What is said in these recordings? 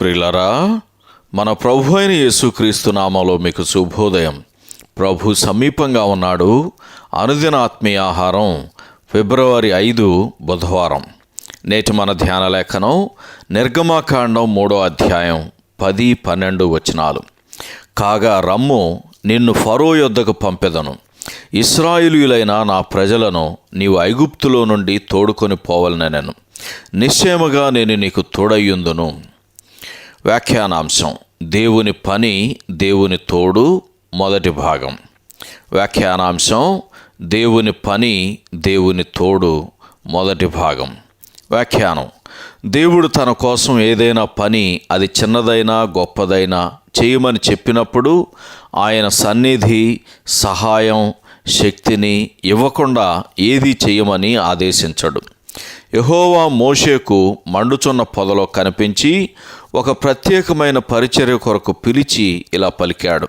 ప్రిలరా మన ప్రభు అయిన యేసుక్రీస్తు నామంలో మీకు శుభోదయం. ప్రభు సమీపంగా ఉన్నాడు. అనుదిన ఆత్మీయ ఆహారం ఫిబ్రవరి ఐదు బుధవారం. నేటి మన ధ్యాన లేఖనం నిర్గమాకాండం మూడో అధ్యాయం పది పన్నెండు వచనాలు. కాగా రమ్ము నిన్ను ఫరో యొద్దకు పంపెదను. ఇస్రాయిలీయులైన నా ప్రజలను నీవు ఐగుప్తులో నుండి తోడుకొని పోవలనెనను. నిశ్చయముగా నేను నీకు తోడయ్యుందును. వ్యాఖ్యానాంశం దేవుని పని దేవుని తోడు మొదటి భాగం. వ్యాఖ్యానాంశం దేవుని పని దేవుని తోడు మొదటి భాగం. వ్యాఖ్యానం. దేవుడు తన కోసం ఏదైనా పని అది చిన్నదైనా గొప్పదైనా చేయమని చెప్పినప్పుడు ఆయన సన్నిధి సహాయం శక్తిని ఇవ్వకుండా ఏది చేయమని ఆదేశించడు. యహోవా మోషేకు మండుచున్న పొదలో కనిపించి ఒక ప్రత్యేకమైన పరిచర్య కొరకు పిలిచి ఇలా పలికాడు.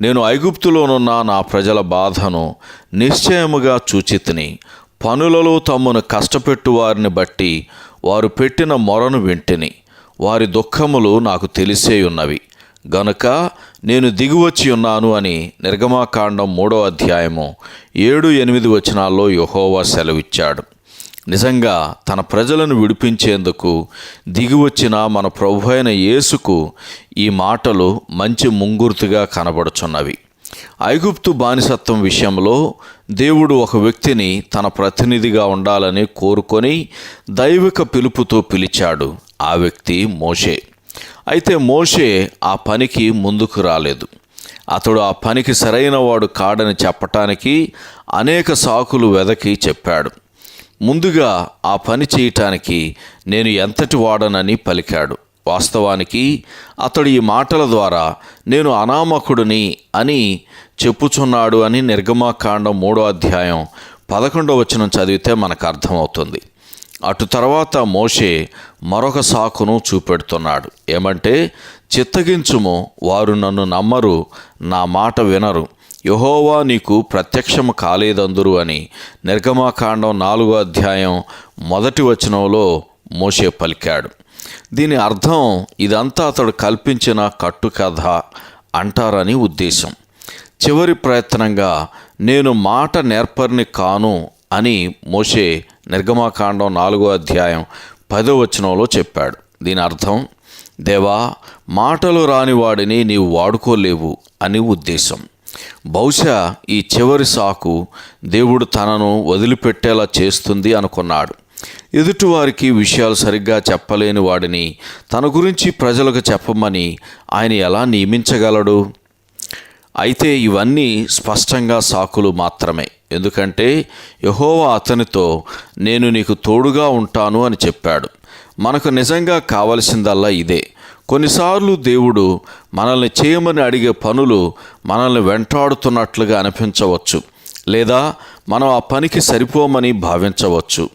నేను ఐగుప్తులోనున్న నా ప్రజల బాధను నిశ్చయముగా చూచితిని. పనులలో తమ్మును కష్టపెట్టు వారిని బట్టి వారు పెట్టిన మొరను వింటిని. వారి దుఃఖములు నాకు తెలిసే ఉన్నవి గనుక నేను దిగువచ్చి ఉన్నాను అని నిర్గమాకాండం మూడో అధ్యాయము ఏడు ఎనిమిది వచనాల్లో యహోవా సెలవిచ్చాడు. నిజంగా తన ప్రజలను విడిపించేందుకు దిగివచ్చిన మన ప్రభు అయిన యేసుకు ఈ మాటలు మంచి ముంగుర్తుగా కనబడుచున్నవి. ఐగుప్తు బానిసత్వం విషయంలో దేవుడు ఒక వ్యక్తిని తన ప్రతినిధిగా ఉండాలని కోరుకొని దైవిక పిలుపుతో పిలిచాడు ఆ వ్యక్తి మోషే. అయితే మోషే ఆ పనికి ముందుకు రాలేదు. అతడు ఆ పనికి సరైనవాడు కాడని చెప్పటానికి అనేక సాకులు వెదకి చెప్పాడు. ముందుగా ఆ పని చేయటానికి నేను ఎంతటి వాడనని పలికాడు. వాస్తవానికి అతడు ఈ మాటల ద్వారా నేను అనామకుడిని అని చెప్పుచున్నాడు అని నిర్గమాకాండం మూడో అధ్యాయం పదకొండవ వచనం చదివితే మనకు అర్థమవుతుంది. అటు తర్వాత మోషే మరొక సాకును చూపెడుతున్నాడు. ఏమంటే చిత్తగించుము వారు నన్ను నమ్మరు నా మాట వినరు. యహోవా నీకు ప్రత్యక్షము కాలేదందురు అని నిర్గమాకాండం నాలుగో అధ్యాయం మొదటి వచనంలో మోషే పలికాడు. దీని అర్థం ఇదంతా అతడు కల్పించిన కట్టుకథ అంటారని ఉద్దేశం. చివరి ప్రయత్నంగా నేను మాట నేర్పరిని కాను అని మోషే నిర్గమాకాండం నాలుగో అధ్యాయం పదో వచనంలో చెప్పాడు. దీని అర్థం దేవా మాటలు రాని వాడిని నీవు వాడుకోలేవు అని ఉద్దేశం. బహుశా ఈ చివరి సాకు దేవుడు తనను వదిలిపెట్టేలా చేస్తుంది అనుకున్నాడు. ఎదుటివారికి విషయాలు సరిగ్గా చెప్పలేని వాడిని తన గురించి ప్రజలకు చెప్పమని ఆయన ఎలా నియమించగలడు? అయితే ఇవన్నీ స్పష్టంగా సాకులు మాత్రమే. ఎందుకంటే యహోవా అతనితో నేను నీకు తోడుగా ఉంటాను అని చెప్పాడు. మనకు నిజంగా కావలసిందల్లా ఇదే. కొన్నిసార్లు దేవుడు మనల్ని చేయమని అడిగే పనులు మనల్ని వెంటాడుతున్నట్లుగా అనిపించవచ్చు లేదా మనం ఆ పనికి సరిపోమని భావించవచ్చు.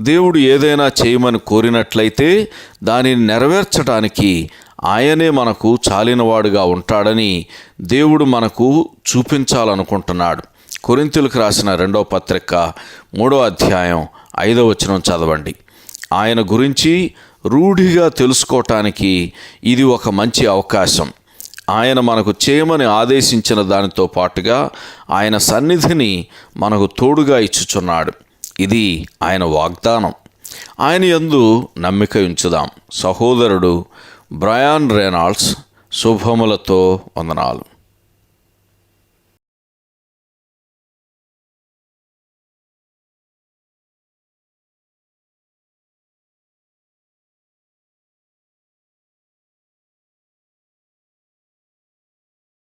దేవుడు ఏదైనా చేయమని కోరినట్లయితే దానిని నెరవేర్చడానికి ఆయనే మనకు చాలినవాడుగా ఉంటాడని దేవుడు మనకు చూపించాలనుకుంటున్నాడు. కొరింతలకు రాసిన రెండవ పత్రిక మూడో అధ్యాయం ఐదో వచనం చదవండి. ఆయన గురించి రూఢిగా తెలుసుకోవటానికి ఇది ఒక మంచి అవకాశం. ఆయన మనకు చేయమని ఆదేశించిన దానితో పాటుగా ఆయన సన్నిధిని మనకు తోడుగా ఇచ్చుచున్నాడు. ఇది ఆయన వాగ్దానం. ఆయన యందు నమ్మిక ఉంచుదాం. సహోదరుడు బ్రయాన్ రేనాల్డ్స్ శుభములతో వందనాలు.